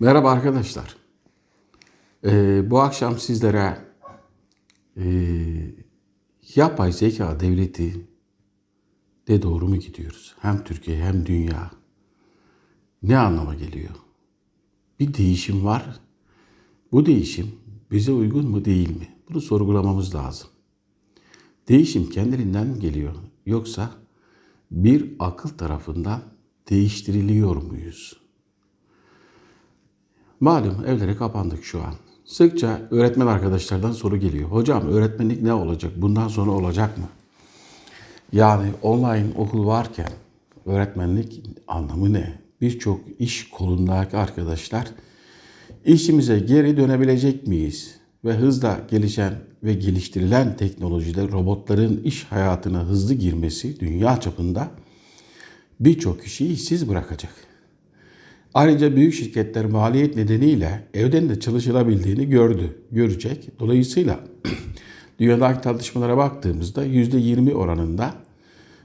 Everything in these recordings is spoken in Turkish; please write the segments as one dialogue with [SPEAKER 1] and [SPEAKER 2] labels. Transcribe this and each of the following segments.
[SPEAKER 1] Merhaba arkadaşlar. Ee, bu akşam sizlere e, yapay zeka devleti de doğru mu gidiyoruz? Hem Türkiye hem dünya. Ne anlama geliyor? Bir değişim var. Bu değişim bize uygun mu değil mi? Bunu sorgulamamız lazım. Değişim kendiliğinden mi geliyor? Yoksa bir akıl tarafından değiştiriliyor muyuz? Malum evlere kapandık şu an. Sıkça öğretmen arkadaşlardan soru geliyor. Hocam öğretmenlik ne olacak? Bundan sonra olacak mı? Yani online okul varken öğretmenlik anlamı ne? Birçok iş kolundaki arkadaşlar işimize geri dönebilecek miyiz? Ve hızla gelişen ve geliştirilen teknolojide robotların iş hayatına hızlı girmesi dünya çapında birçok kişiyi işsiz bırakacak. Ayrıca büyük şirketler maliyet nedeniyle evden de çalışılabildiğini gördü, görecek. Dolayısıyla dünyadaki tartışmalara baktığımızda %20 oranında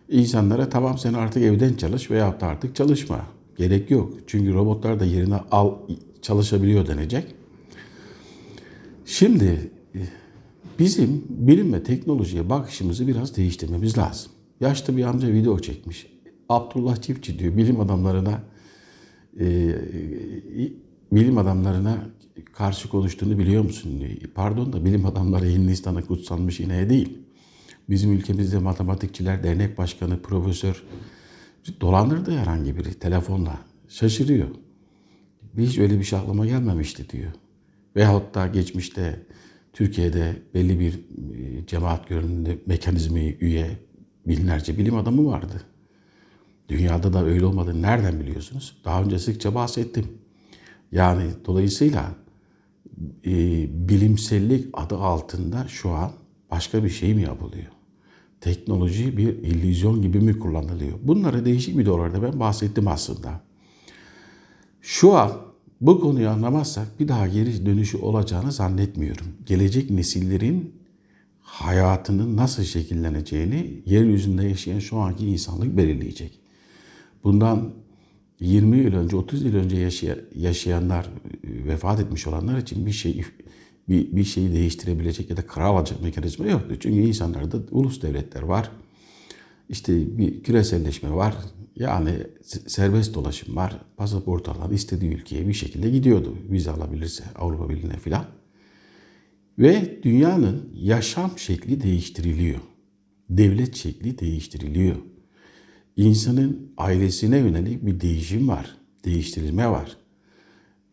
[SPEAKER 1] insanlara tamam sen artık evden çalış veya da artık çalışma. Gerek yok. Çünkü robotlar da yerine al çalışabiliyor denecek. Şimdi e, bizim bilim ve teknolojiye bakışımızı biraz değiştirmemiz lazım. Yaşlı bir amca video çekmiş. Abdullah Çiftçi diyor bilim adamlarına e, bilim adamlarına karşı konuştuğunu biliyor musun. Pardon da bilim adamları Hindistan'a kutsanmış ineğe değil. Bizim ülkemizde matematikçiler dernek başkanı, profesör dolandırdı herhangi biri telefonla. Şaşırıyor. Hiç öyle bir şey aklıma gelmemişti diyor. Veyahut da geçmişte Türkiye'de belli bir e, cemaat görünümlü mekanizmayı üye binlerce bilim adamı vardı. Dünyada da öyle olmadığını nereden biliyorsunuz? Daha önce sıkça bahsettim. Yani dolayısıyla e, bilimsellik adı altında şu an başka bir şey mi yapılıyor? Teknoloji bir illüzyon gibi mi kullanılıyor? Bunları değişik videolarda ben bahsettim aslında. Şu an bu konuyu anlamazsak bir daha geri dönüşü olacağını zannetmiyorum. Gelecek nesillerin hayatının nasıl şekilleneceğini yeryüzünde yaşayan şu anki insanlık belirleyecek. Bundan 20 yıl önce, 30 yıl önce yaşayanlar, vefat etmiş olanlar için bir şey bir, bir şeyi değiştirebilecek ya da karar alacak mekanizma yoktu. Çünkü insanlarda ulus devletler var. İşte bir küreselleşme var. Yani serbest dolaşım var. Pasaport alan istediği ülkeye bir şekilde gidiyordu. Vize alabilirse Avrupa Birliği'ne filan. Ve dünyanın yaşam şekli değiştiriliyor. Devlet şekli değiştiriliyor. İnsanın ailesine yönelik bir değişim var. Değiştirilme var.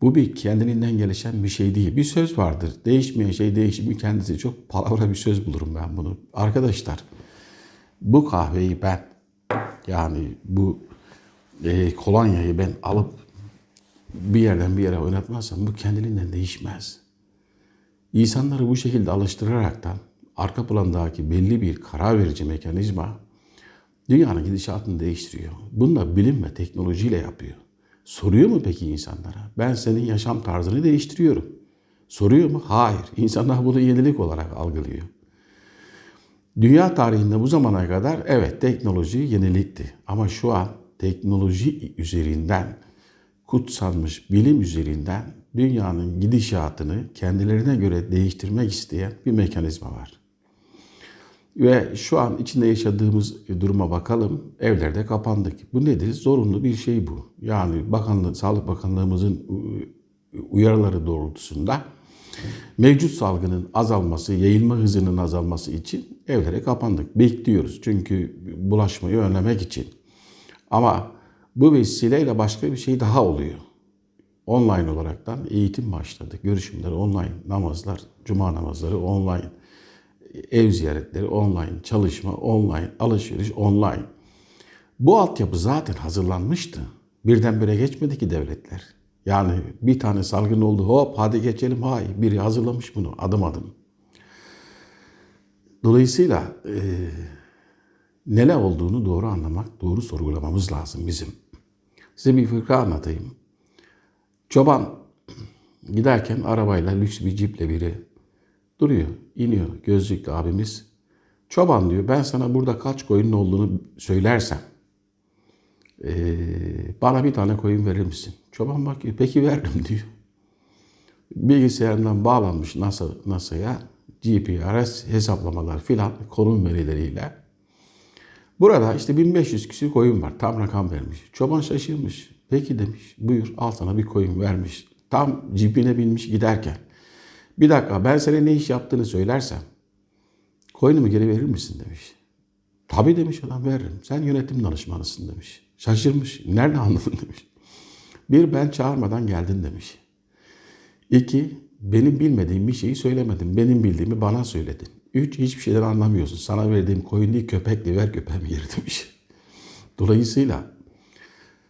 [SPEAKER 1] Bu bir kendiliğinden gelişen bir şey değil. Bir söz vardır. Değişmeyen şey değişimi kendisi. Çok palavra bir söz bulurum ben bunu. Arkadaşlar bu kahveyi ben yani bu e, kolonyayı ben alıp bir yerden bir yere oynatmazsam bu kendiliğinden değişmez. İnsanları bu şekilde alıştıraraktan arka plandaki belli bir karar verici mekanizma dünyanın gidişatını değiştiriyor. Bunu da bilim ve teknolojiyle yapıyor. Soruyor mu peki insanlara? Ben senin yaşam tarzını değiştiriyorum. Soruyor mu? Hayır. İnsanlar bunu yenilik olarak algılıyor. Dünya tarihinde bu zamana kadar evet teknoloji yenilikti. Ama şu an teknoloji üzerinden kutsanmış bilim üzerinden dünyanın gidişatını kendilerine göre değiştirmek isteyen bir mekanizma var. Ve şu an içinde yaşadığımız duruma bakalım. Evlerde kapandık. Bu nedir? Zorunlu bir şey bu. Yani Bakanlığı, Sağlık Bakanlığımızın uyarıları doğrultusunda mevcut salgının azalması, yayılma hızının azalması için evlere kapandık. Bekliyoruz çünkü bulaşmayı önlemek için. Ama bu vesileyle başka bir şey daha oluyor. Online olaraktan eğitim başladı. Görüşümler online, namazlar, cuma namazları online ev ziyaretleri online, çalışma online, alışveriş online. Bu altyapı zaten hazırlanmıştı. Birdenbire geçmedi ki devletler. Yani bir tane salgın oldu hop hadi geçelim hayır biri hazırlamış bunu adım adım. Dolayısıyla e, neler olduğunu doğru anlamak, doğru sorgulamamız lazım bizim. Size bir fıkra anlatayım. Çoban giderken arabayla lüks bir ciple biri Duruyor, iniyor gözlüklü abimiz. Çoban diyor ben sana burada kaç koyunun olduğunu söylersem ee, bana bir tane koyun verir misin? Çoban bakıyor peki verdim diyor. bilgisayarından bağlanmış NASA, NASA'ya GPRS hesaplamalar filan konum verileriyle. Burada işte 1500 küsür koyun var. Tam rakam vermiş. Çoban şaşırmış. Peki demiş buyur al sana bir koyun vermiş. Tam cipine binmiş giderken. Bir dakika ben sana ne iş yaptığını söylersem koyunumu geri verir misin demiş. Tabii demiş adam veririm. Sen yönetim danışmanısın demiş. Şaşırmış. Nerede anladın demiş. Bir ben çağırmadan geldin demiş. İki benim bilmediğim bir şeyi söylemedin. Benim bildiğimi bana söyledin. Üç hiçbir şeyden anlamıyorsun. Sana verdiğim koyun değil köpekli ver köpeğimi yeri demiş. Dolayısıyla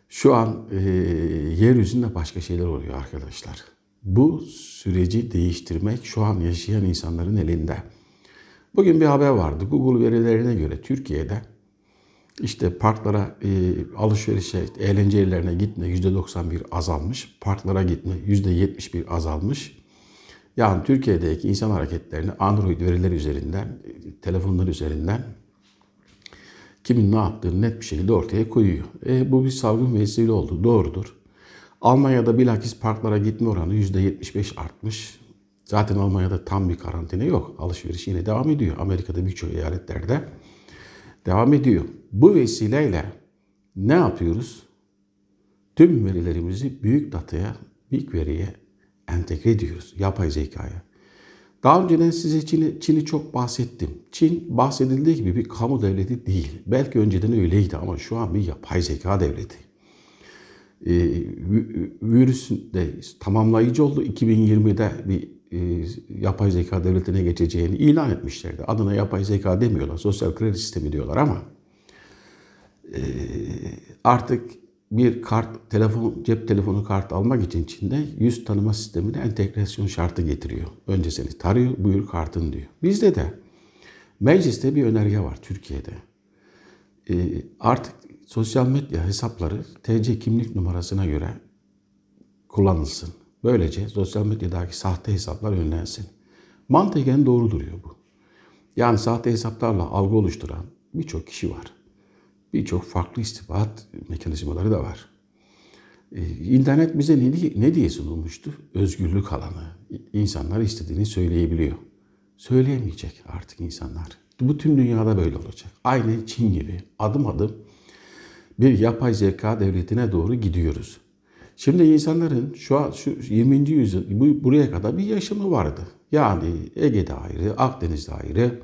[SPEAKER 1] şu an e, yeryüzünde başka şeyler oluyor arkadaşlar. Bu süreci değiştirmek şu an yaşayan insanların elinde. Bugün bir haber vardı. Google verilerine göre Türkiye'de işte parklara, e, alışverişe, eğlence yerlerine gitme %91 azalmış. Parklara gitme %71 azalmış. Yani Türkiye'deki insan hareketlerini Android veriler üzerinden, e, telefonlar üzerinden kimin ne yaptığını net bir şekilde ortaya koyuyor. E, bu bir salgın vesile oldu. Doğrudur. Almanya'da bilakis parklara gitme oranı %75 artmış. Zaten Almanya'da tam bir karantina yok. Alışveriş yine devam ediyor. Amerika'da birçok eyaletlerde devam ediyor. Bu vesileyle ne yapıyoruz? Tüm verilerimizi büyük dataya, büyük veriye entegre ediyoruz. Yapay zekaya. Daha önceden size Çin'i, Çin'i çok bahsettim. Çin bahsedildiği gibi bir kamu devleti değil. Belki önceden öyleydi ama şu an bir yapay zeka devleti. Ee, virüsün de tamamlayıcı oldu. 2020'de bir e, yapay zeka devletine geçeceğini ilan etmişlerdi. Adına yapay zeka demiyorlar. Sosyal kredi sistemi diyorlar ama e, artık bir kart, telefon, cep telefonu kart almak için Çin'de yüz tanıma sistemine entegrasyon şartı getiriyor. Önce seni tarıyor, buyur kartın diyor. Bizde de mecliste bir önerge var Türkiye'de. E, artık sosyal medya hesapları TC kimlik numarasına göre kullanılsın. Böylece sosyal medyadaki sahte hesaplar önlensin. Mantıken doğru duruyor bu. Yani sahte hesaplarla algı oluşturan birçok kişi var. Birçok farklı istihbarat mekanizmaları da var. Ee, internet bize ne diye, ne diye sunulmuştu? Özgürlük alanı. İnsanlar istediğini söyleyebiliyor. Söyleyemeyecek artık insanlar. Bu tüm dünyada böyle olacak. Aynı Çin gibi adım adım bir yapay zeka devletine doğru gidiyoruz. Şimdi insanların şu an şu 20. yüzyıl bu, buraya kadar bir yaşamı vardı. Yani Ege'de ayrı, Akdeniz'de ayrı,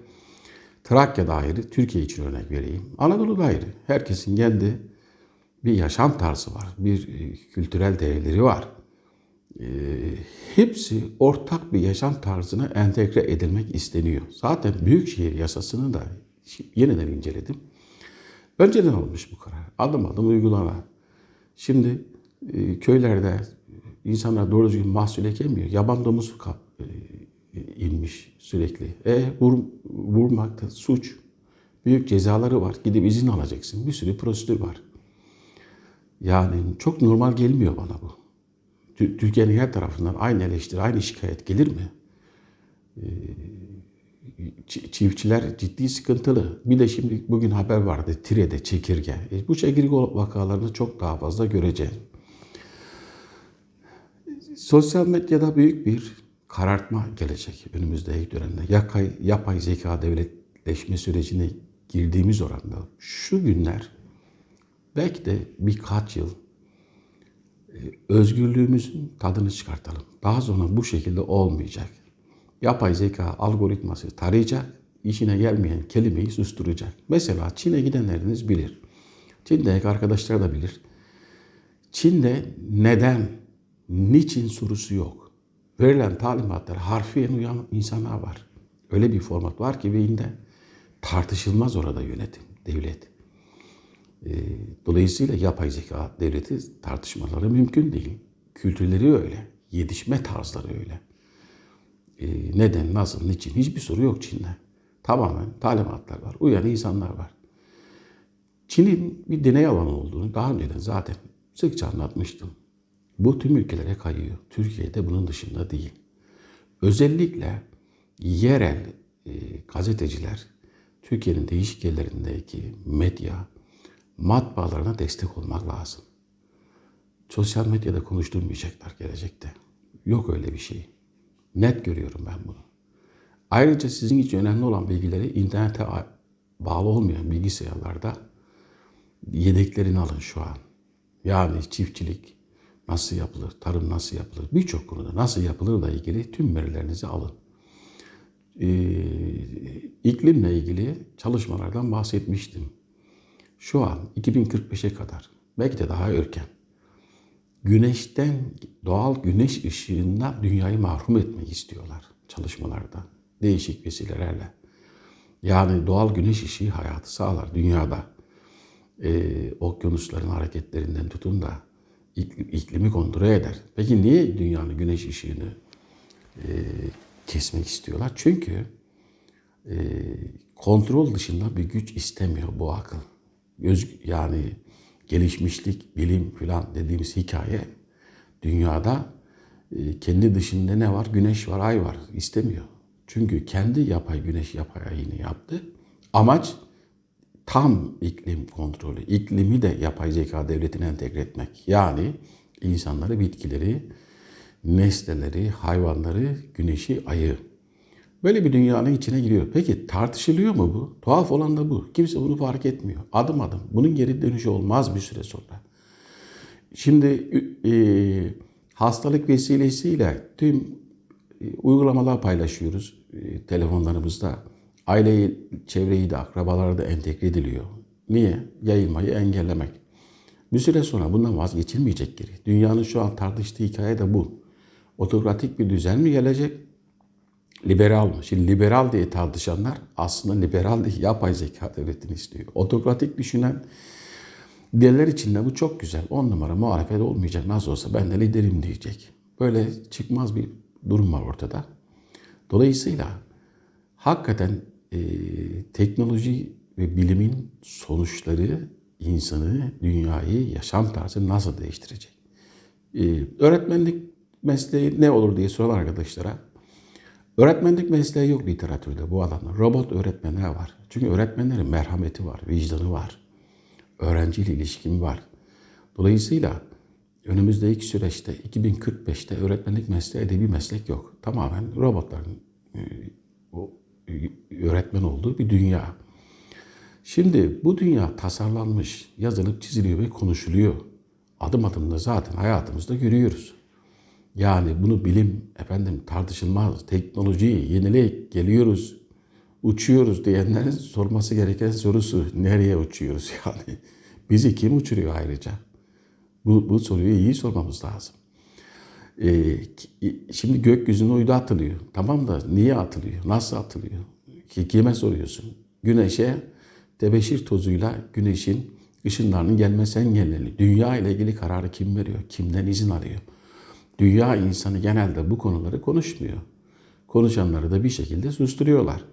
[SPEAKER 1] Trakya'da ayrı, Türkiye için örnek vereyim. Anadolu'da ayrı. Herkesin kendi bir yaşam tarzı var, bir e, kültürel değerleri var. E, hepsi ortak bir yaşam tarzına entegre edilmek isteniyor. Zaten Büyükşehir Yasası'nı da yeniden inceledim. Önceden alınmış bu karar. Adım adım uygulanan. Şimdi e, köylerde insanlar doğru düzgün mahsul ekemiyor. Yaban domuzu kap, e, inmiş sürekli. E vur, vurmakta suç. Büyük cezaları var. Gidip izin alacaksın. Bir sürü prosedür var. Yani çok normal gelmiyor bana bu. Türkiye'nin her tarafından aynı eleştiri, aynı şikayet gelir mi? E, çiftçiler ciddi sıkıntılı. Bir de şimdi bugün haber vardı Tire'de çekirge. E, bu çekirge vakalarını çok daha fazla göreceğiz. Sosyal medyada büyük bir karartma gelecek önümüzdeki dönemde. Yapay, yapay zeka devletleşme sürecine girdiğimiz oranda şu günler belki de birkaç yıl e, özgürlüğümüzün tadını çıkartalım. Daha sonra bu şekilde olmayacak. Yapay zeka algoritması tarayacak, işine gelmeyen kelimeyi susturacak. Mesela Çin'e gidenleriniz bilir. Çin'deki arkadaşlar da bilir. Çin'de neden niçin sorusu yok. Verilen talimatlar harfiyen uyan insanlar var. Öyle bir format var ki beyinde tartışılmaz orada yönetim, devlet. Ee, dolayısıyla yapay zeka devleti tartışmaları mümkün değil. Kültürleri öyle, yetişme tarzları öyle. Ee, neden, nasıl, niçin hiçbir soru yok Çin'de. Tamamen talimatlar var, uyan insanlar var. Çin'in bir deney alanı olduğunu daha önceden zaten sıkça anlatmıştım. Bu tüm ülkelere kayıyor. Türkiye'de bunun dışında değil. Özellikle yerel e, gazeteciler Türkiye'nin değişik yerlerindeki medya matbaalarına destek olmak lazım. Sosyal medyada konuşturmayacaklar gelecekte. Yok öyle bir şey. Net görüyorum ben bunu. Ayrıca sizin için önemli olan bilgileri internete bağlı olmayan bilgisayarlarda yedeklerini alın şu an. Yani çiftçilik nasıl yapılır, tarım nasıl yapılır, birçok konuda nasıl yapılırla ilgili tüm verilerinizi alın. Ee, iklimle ilgili çalışmalardan bahsetmiştim. Şu an 2045'e kadar, belki de daha erken, güneşten, doğal güneş ışığından dünyayı mahrum etmek istiyorlar çalışmalarda, değişik vesilelerle. Yani doğal güneş ışığı hayatı sağlar dünyada. Ee, okyanusların hareketlerinden tutun da iklim- iklimi kontrol eder. Peki niye dünyanın güneş ışığını e, kesmek istiyorlar? Çünkü e, kontrol dışında bir güç istemiyor bu akıl. Göz, yani gelişmişlik, bilim filan dediğimiz hikaye dünyada e, kendi dışında ne var? Güneş var, ay var. istemiyor. Çünkü kendi yapay güneş yapay ayını yaptı. Amaç tam iklim kontrolü. İklimi de yapay zeka devletine entegre etmek. Yani insanları, bitkileri, nesneleri, hayvanları, güneşi, ayı. Böyle bir dünyanın içine giriyor. Peki tartışılıyor mu bu? Tuhaf olan da bu. Kimse bunu fark etmiyor. Adım adım. Bunun geri dönüşü olmaz bir süre sonra. Şimdi e, hastalık vesilesiyle tüm e, uygulamalar paylaşıyoruz e, telefonlarımızda. Aileyi, çevreyi de, akrabaları da entegre ediliyor. Niye? Yayılmayı engellemek. Bir süre sonra bundan vazgeçilmeyecek geri. Dünyanın şu an tartıştığı hikaye de bu. Otokratik bir düzen mi gelecek? Liberal? Şimdi liberal diye tartışanlar aslında liberal değil, yapay zeka devletini istiyor. Otokratik düşünen diğerler için de bu çok güzel. On numara muhalefet olmayacak. Nasıl olsa ben de liderim diyecek. Böyle çıkmaz bir durum var ortada. Dolayısıyla hakikaten e, teknoloji ve bilimin sonuçları insanı, dünyayı, yaşam tarzı nasıl değiştirecek? E, öğretmenlik mesleği ne olur diye soran arkadaşlara Öğretmenlik mesleği yok literatürde bu alanda. Robot öğretmenler var. Çünkü öğretmenlerin merhameti var, vicdanı var. Öğrenciyle ilişkin var. Dolayısıyla önümüzdeki süreçte 2045'te öğretmenlik mesleği edebi meslek yok. Tamamen robotların e, e, öğretmen olduğu bir dünya. Şimdi bu dünya tasarlanmış, yazılıp çiziliyor ve konuşuluyor. Adım adım da zaten hayatımızda görüyoruz. Yani bunu bilim efendim tartışılmaz. Teknolojiyi yenileyip geliyoruz, uçuyoruz diyenlerin sorması gereken sorusu nereye uçuyoruz yani? Bizi kim uçuruyor ayrıca? Bu, bu soruyu iyi sormamız lazım. Ee, şimdi gökyüzüne uydu atılıyor. Tamam da niye atılıyor? Nasıl atılıyor? Ki kime soruyorsun? Güneşe tebeşir tozuyla güneşin ışınlarının gelmesi engelleniyor. Dünya ile ilgili kararı kim veriyor? Kimden izin alıyor? Dünya insanı genelde bu konuları konuşmuyor. Konuşanları da bir şekilde susturuyorlar.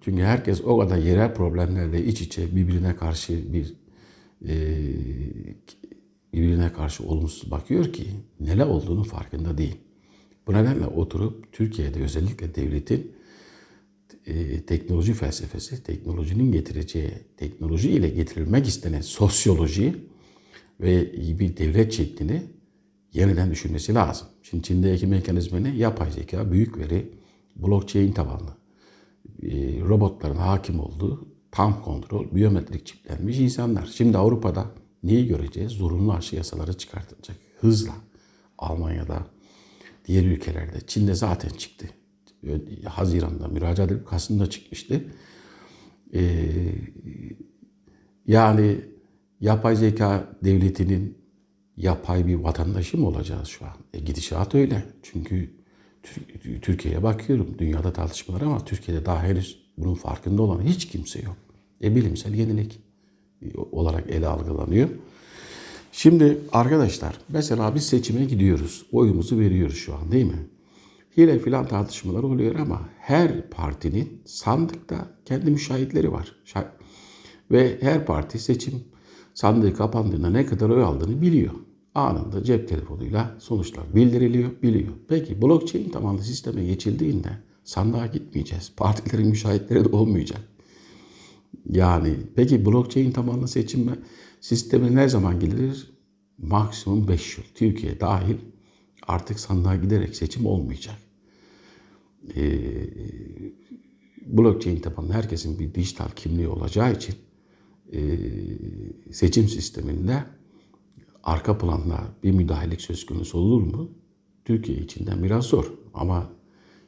[SPEAKER 1] Çünkü herkes o kadar yerel problemlerle iç içe birbirine karşı bir e, birbirine karşı olumsuz bakıyor ki neler olduğunu farkında değil. Bu nedenle oturup Türkiye'de özellikle devletin e, teknoloji felsefesi, teknolojinin getireceği, teknoloji ile getirilmek istenen sosyoloji ve bir devlet şeklini yeniden düşünmesi lazım. Şimdi Çin'deki mekanizma ne? Yapay zeka, büyük veri, blockchain tabanlı. E, robotların hakim olduğu tam kontrol, biyometrik çiplenmiş insanlar. Şimdi Avrupa'da neyi göreceğiz? Zorunlu aşı yasaları çıkartılacak. Hızla. Almanya'da, diğer ülkelerde. Çin'de zaten çıktı. Haziran'da müracaat edip Kasım'da çıkmıştı. Ee, yani yapay zeka devletinin yapay bir vatandaşı mı olacağız şu an? E, gidişat öyle. Çünkü Türkiye'ye bakıyorum. Dünyada tartışmalar ama Türkiye'de daha henüz bunun farkında olan hiç kimse yok. E, bilimsel yenilik olarak ele algılanıyor. Şimdi arkadaşlar mesela biz seçime gidiyoruz. Oyumuzu veriyoruz şu an değil mi? Hile filan tartışmalar oluyor ama her partinin sandıkta kendi müşahitleri var. Ve her parti seçim sandığı kapandığında ne kadar oy aldığını biliyor. Anında cep telefonuyla sonuçlar bildiriliyor, biliyor. Peki blockchain tabanlı sisteme geçildiğinde sandığa gitmeyeceğiz. Partilerin müşahitleri de olmayacak. Yani peki blockchain tabanlı seçim sistemi ne zaman gelir? Maksimum 5 yıl. Türkiye dahil Artık sandığa giderek seçim olmayacak. Ee, blockchain tabanlı herkesin bir dijital kimliği olacağı için e, seçim sisteminde arka planda bir müdahalelik söz konusu olur mu? Türkiye içinden biraz zor ama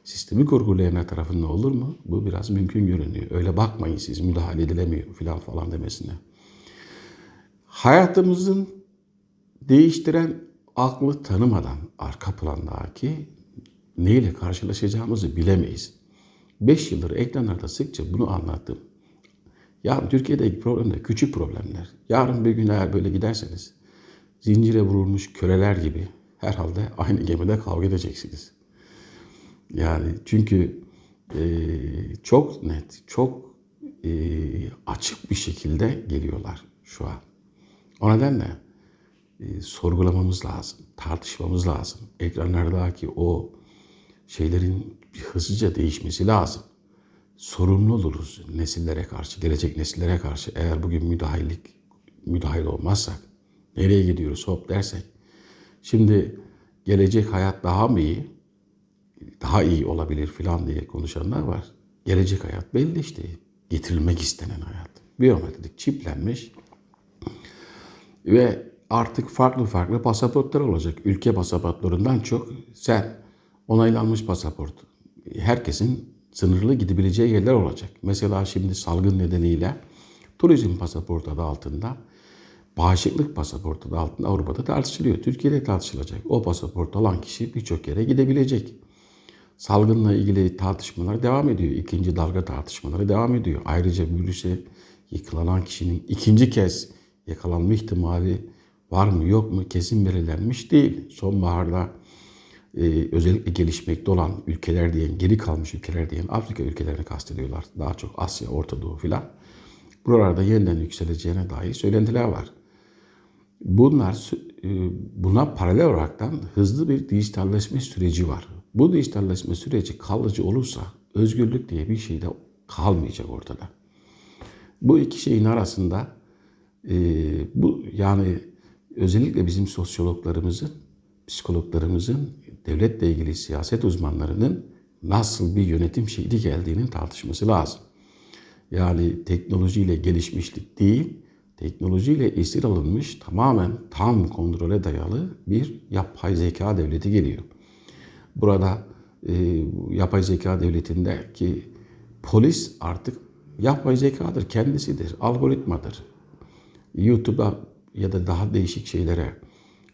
[SPEAKER 1] sistemi kurgulayanlar tarafında olur mu? Bu biraz mümkün görünüyor. Öyle bakmayın siz müdahale edilemiyor filan falan demesine. Hayatımızın değiştiren aklı tanımadan arka plandaki neyle karşılaşacağımızı bilemeyiz. 5 yıldır ekranlarda sıkça bunu anlattım. Ya Türkiye'deki problemler küçük problemler. Yarın bir gün eğer böyle giderseniz zincire vurulmuş köleler gibi herhalde aynı gemide kavga edeceksiniz. Yani çünkü e, çok net, çok e, açık bir şekilde geliyorlar şu an. O nedenle e, sorgulamamız lazım, tartışmamız lazım. Ekranlardaki o şeylerin hızlıca değişmesi lazım. Sorumlu oluruz nesillere karşı, gelecek nesillere karşı. Eğer bugün müdahillik, müdahil olmazsak, nereye gidiyoruz hop dersek. Şimdi gelecek hayat daha mı iyi? Daha iyi olabilir filan diye konuşanlar var. Gelecek hayat belli işte. Getirilmek istenen hayat. Biyometrik çiplenmiş. Ve artık farklı farklı pasaportlar olacak. Ülke pasaportlarından çok sen onaylanmış pasaport. Herkesin sınırlı gidebileceği yerler olacak. Mesela şimdi salgın nedeniyle turizm pasaportu adı altında bağışıklık pasaportu adı altında Avrupa'da tartışılıyor. Türkiye'de tartışılacak. O pasaport olan kişi birçok yere gidebilecek. Salgınla ilgili tartışmalar devam ediyor. İkinci dalga tartışmaları devam ediyor. Ayrıca virüse yıkılan kişinin ikinci kez yakalanma ihtimali var mı yok mu kesin belirlenmiş değil. Sonbaharda e, özellikle gelişmekte olan ülkeler diyen, geri kalmış ülkeler diyen Afrika ülkelerini kastediyorlar. Daha çok Asya, Orta Doğu filan. Buralarda yeniden yükseleceğine dair söylentiler var. Bunlar e, buna paralel olaraktan hızlı bir dijitalleşme süreci var. Bu dijitalleşme süreci kalıcı olursa özgürlük diye bir şey de kalmayacak ortada. Bu iki şeyin arasında e, bu yani özellikle bizim sosyologlarımızın, psikologlarımızın, devletle ilgili siyaset uzmanlarının nasıl bir yönetim şekli geldiğinin tartışması lazım. Yani teknolojiyle gelişmişlik değil, teknolojiyle esir alınmış tamamen tam kontrole dayalı bir yapay zeka devleti geliyor. Burada e, yapay zeka devletindeki polis artık yapay zekadır, kendisidir, algoritmadır. YouTube'a ya da daha değişik şeylere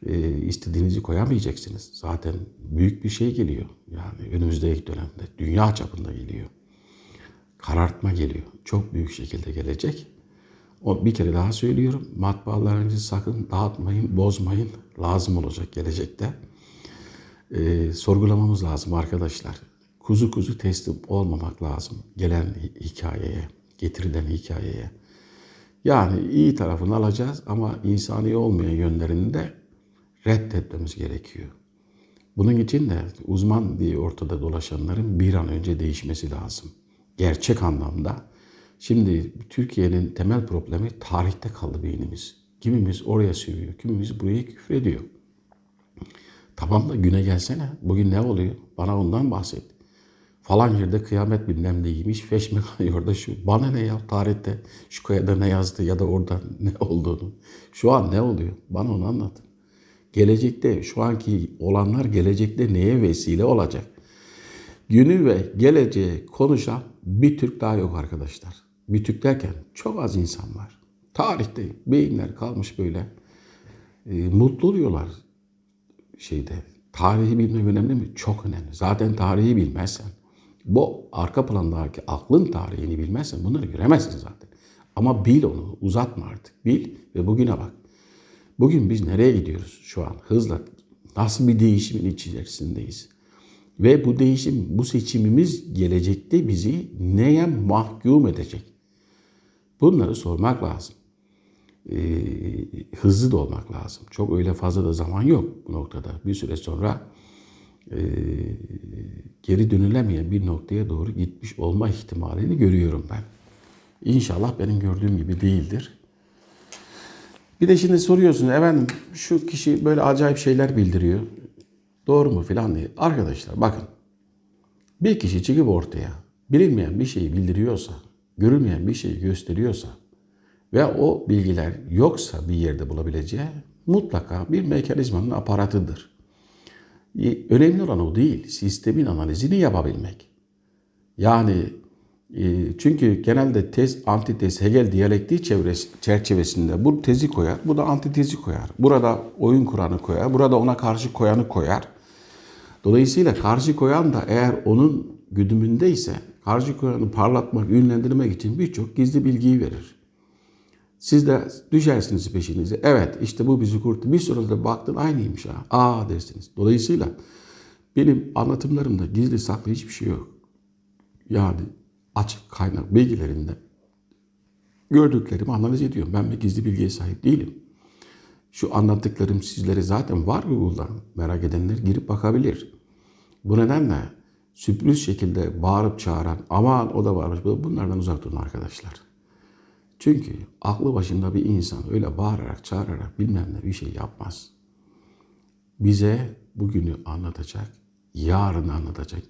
[SPEAKER 1] e, istediğinizi koyamayacaksınız. Zaten büyük bir şey geliyor. Yani önümüzdeki dönemde dünya çapında geliyor. Karartma geliyor. Çok büyük şekilde gelecek. O bir kere daha söylüyorum. Matbaalarınızı sakın dağıtmayın, bozmayın. Lazım olacak gelecekte. E, sorgulamamız lazım arkadaşlar. Kuzu kuzu teslim olmamak lazım. Gelen hikayeye, getirilen hikayeye. Yani iyi tarafını alacağız ama insani olmayan yönlerini de reddetmemiz gerekiyor. Bunun için de uzman diye ortada dolaşanların bir an önce değişmesi lazım. Gerçek anlamda. Şimdi Türkiye'nin temel problemi tarihte kaldı beynimiz. Kimimiz oraya sövüyor, kimimiz buraya küfrediyor. Tamam da güne gelsene. Bugün ne oluyor? Bana ondan bahset. Falan yerde kıyamet bilmem neymiş. Feşme orada şu. Bana ne ya tarihte şu kayada ne yazdı ya da orada ne olduğunu. Şu an ne oluyor? Bana onu anlat. Gelecekte şu anki olanlar gelecekte neye vesile olacak? Günü ve geleceği konuşan bir Türk daha yok arkadaşlar. Derken çok az insan var. Tarihte beyinler kalmış böyle. E, mutlu oluyorlar şeyde. Tarihi bilmek önemli mi? Çok önemli. Zaten tarihi bilmezsen, bu arka plandaki aklın tarihini bilmezsen bunları göremezsin zaten. Ama bil onu, uzatma artık. Bil ve bugüne bak. Bugün biz nereye gidiyoruz şu an? Hızla nasıl bir değişimin içerisindeyiz? Ve bu değişim, bu seçimimiz gelecekte bizi neye mahkum edecek? Bunları sormak lazım. Ee, hızlı da olmak lazım. Çok öyle fazla da zaman yok bu noktada. Bir süre sonra e, geri dönülemeyen bir noktaya doğru gitmiş olma ihtimalini görüyorum ben. İnşallah benim gördüğüm gibi değildir. Bir de şimdi soruyorsun efendim şu kişi böyle acayip şeyler bildiriyor. doğru mu filan diye. Arkadaşlar bakın bir kişi çıkıp ortaya bilinmeyen bir şeyi bildiriyorsa, görülmeyen bir şeyi gösteriyorsa ve o bilgiler yoksa bir yerde bulabileceği mutlaka bir mekanizmanın aparatıdır. Önemli olan o değil, sistemin analizini yapabilmek. Yani e, çünkü genelde tez, antitez, Hegel diyalektiği çevresi, çerçevesinde bu tezi koyar, bu da antitezi koyar. Burada oyun kuranı koyar, burada ona karşı koyanı koyar. Dolayısıyla karşı koyan da eğer onun güdümündeyse karşı koyanı parlatmak, ünlendirmek için birçok gizli bilgiyi verir. Siz de düşersiniz peşinize. Evet işte bu bizi kurtardı. Bir sonra da baktın aynıymış ha. Aa dersiniz. Dolayısıyla benim anlatımlarımda gizli saklı hiçbir şey yok. Yani açık kaynak bilgilerinde gördüklerimi analiz ediyorum. Ben bir gizli bilgiye sahip değilim. Şu anlattıklarım sizlere zaten var Google'da. Merak edenler girip bakabilir. Bu nedenle sürpriz şekilde bağırıp çağıran aman o da varmış bunlardan uzak durun arkadaşlar. Çünkü aklı başında bir insan öyle bağırarak çağırarak bilmem ne bir şey yapmaz. Bize bugünü anlatacak, yarını anlatacak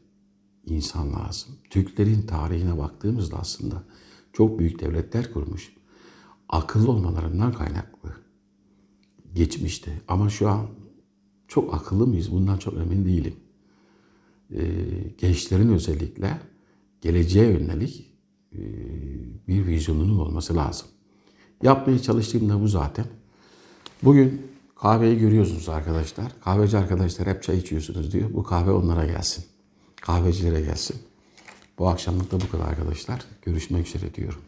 [SPEAKER 1] insan lazım. Türklerin tarihine baktığımızda aslında çok büyük devletler kurmuş. Akıllı olmalarından kaynaklı. Geçmişte. Ama şu an çok akıllı mıyız? Bundan çok emin değilim. Ee, gençlerin özellikle geleceğe yönelik e, bir vizyonunun olması lazım. Yapmaya çalıştığım da bu zaten. Bugün kahveyi görüyorsunuz arkadaşlar. Kahveci arkadaşlar hep çay içiyorsunuz diyor. Bu kahve onlara gelsin. Kahvecilere gelsin. Bu akşamlık da bu kadar arkadaşlar. Görüşmek üzere diyorum.